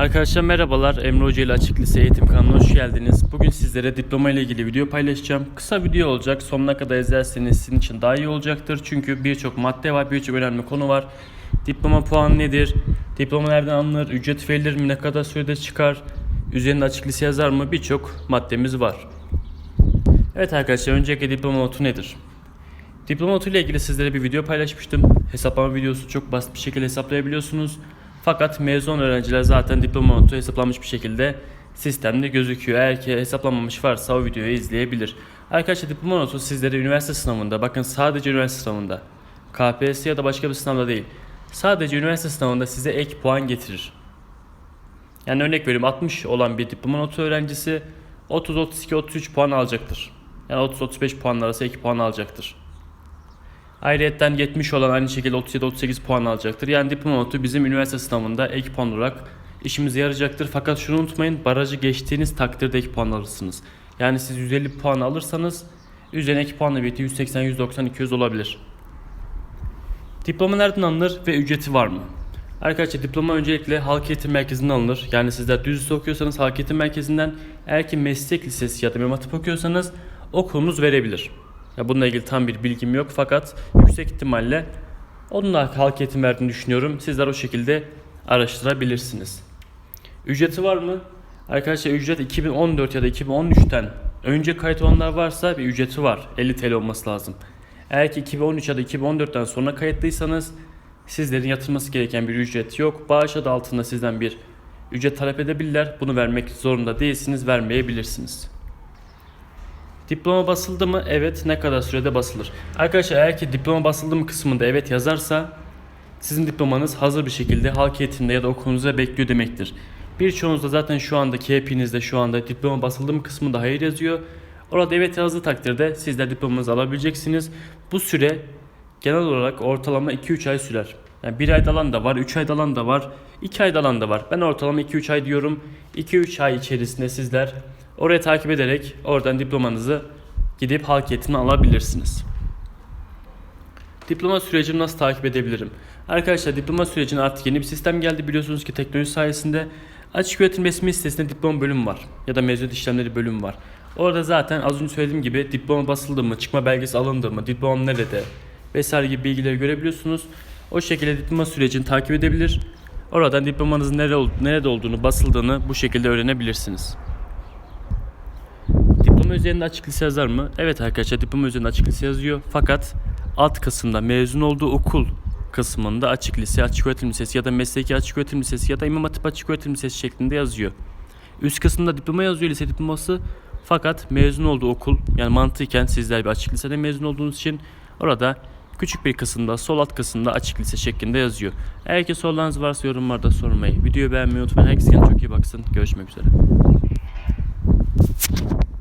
Arkadaşlar merhabalar. Emre Hoca ile Açık Lise Eğitim kanalına hoş geldiniz. Bugün sizlere diploma ile ilgili video paylaşacağım. Kısa video olacak. Sonuna kadar izlerseniz sizin için daha iyi olacaktır. Çünkü birçok madde var, birçok önemli konu var. Diploma puanı nedir? Diploma nereden alınır? Ücret verilir mi? Ne kadar sürede çıkar? Üzerinde açık lise yazar mı? Birçok maddemiz var. Evet arkadaşlar öncelikle diploma notu nedir? Diploma notu ile ilgili sizlere bir video paylaşmıştım. Hesaplama videosu çok basit bir şekilde hesaplayabiliyorsunuz. Fakat mezun öğrenciler zaten diploma notu hesaplanmış bir şekilde sistemde gözüküyor. Eğer ki hesaplanmamış varsa o videoyu izleyebilir. Arkadaşlar diploma notu sizlere üniversite sınavında bakın sadece üniversite sınavında KPSS ya da başka bir sınavda değil. Sadece üniversite sınavında size ek puan getirir. Yani örnek veriyorum 60 olan bir diploma notu öğrencisi 30, 32, 33 puan alacaktır. Yani 30-35 puan arası 2 puan alacaktır. Ayrıyetten 70 olan aynı şekilde 37-38 puan alacaktır. Yani diploma notu bizim üniversite sınavında ek puan olarak işimize yarayacaktır. Fakat şunu unutmayın barajı geçtiğiniz takdirde ek puan alırsınız. Yani siz 150 puan alırsanız üzerine ek puanla birlikte 180, 190, 200 olabilir. Diploma nereden alınır ve ücreti var mı? Arkadaşlar diploma öncelikle halk eğitim merkezinden alınır. Yani sizler düz lise okuyorsanız halk eğitim merkezinden eğer ki meslek lisesi ya da imam hatip okuyorsanız okulunuz verebilir. Ya bununla ilgili tam bir bilgim yok fakat yüksek ihtimalle onun da halk eğitim verdiğini düşünüyorum. Sizler o şekilde araştırabilirsiniz. Ücreti var mı? Arkadaşlar ücret 2014 ya da 2013'ten önce kayıt olanlar varsa bir ücreti var. 50 TL olması lazım. Eğer ki 2013 ya da 2014'ten sonra kayıtlıysanız sizlerin yatırması gereken bir ücret yok. Bağış adı altında sizden bir ücret talep edebilirler. Bunu vermek zorunda değilsiniz, vermeyebilirsiniz. Diploma basıldı mı? Evet. Ne kadar sürede basılır? Arkadaşlar eğer ki diploma basıldı mı kısmında evet yazarsa sizin diplomanız hazır bir şekilde halk eğitimde ya da okulunuzda bekliyor demektir. Birçoğunuzda zaten şu andaki hepinizde şu anda diploma basıldı mı kısmında hayır yazıyor. Orada evet yazdığı takdirde sizler diplomanızı alabileceksiniz. Bu süre genel olarak ortalama 2-3 ay sürer. Yani 1 ayda alan da var, 3 ayda alan da var, 2 ayda alan da var. Ben ortalama 2-3 ay diyorum. 2-3 ay içerisinde sizler oraya takip ederek oradan diplomanızı gidip halk eğitimine alabilirsiniz. Diploma sürecini nasıl takip edebilirim? Arkadaşlar diploma sürecine artık yeni bir sistem geldi biliyorsunuz ki teknoloji sayesinde. Açık öğretim resmi sitesinde diploma bölümü var ya da mezuniyet işlemleri bölümü var. Orada zaten az önce söylediğim gibi diploma basıldı mı, çıkma belgesi alındı mı, diplomam nerede vesaire gibi bilgileri görebiliyorsunuz. O şekilde diploma sürecini takip edebilir. Oradan diplomanızın nerede olduğunu, basıldığını bu şekilde öğrenebilirsiniz. Diploma üzerinde açık lise yazar mı? Evet arkadaşlar diploma üzerinde açık lise yazıyor. Fakat alt kısımda mezun olduğu okul kısmında açık lise, açık öğretim lisesi ya da mesleki açık öğretim lisesi ya da imam hatip açık öğretim lisesi şeklinde yazıyor. Üst kısımda diploma yazıyor lise diploması. Fakat mezun olduğu okul yani mantıken sizler bir açık lisede mezun olduğunuz için orada küçük bir kısımda sol alt kısımda açık lise şeklinde yazıyor. Eğer ki sorularınız varsa yorumlarda sormayı, videoyu beğenmeyi unutmayın. Herkes kendine çok iyi baksın. Görüşmek üzere.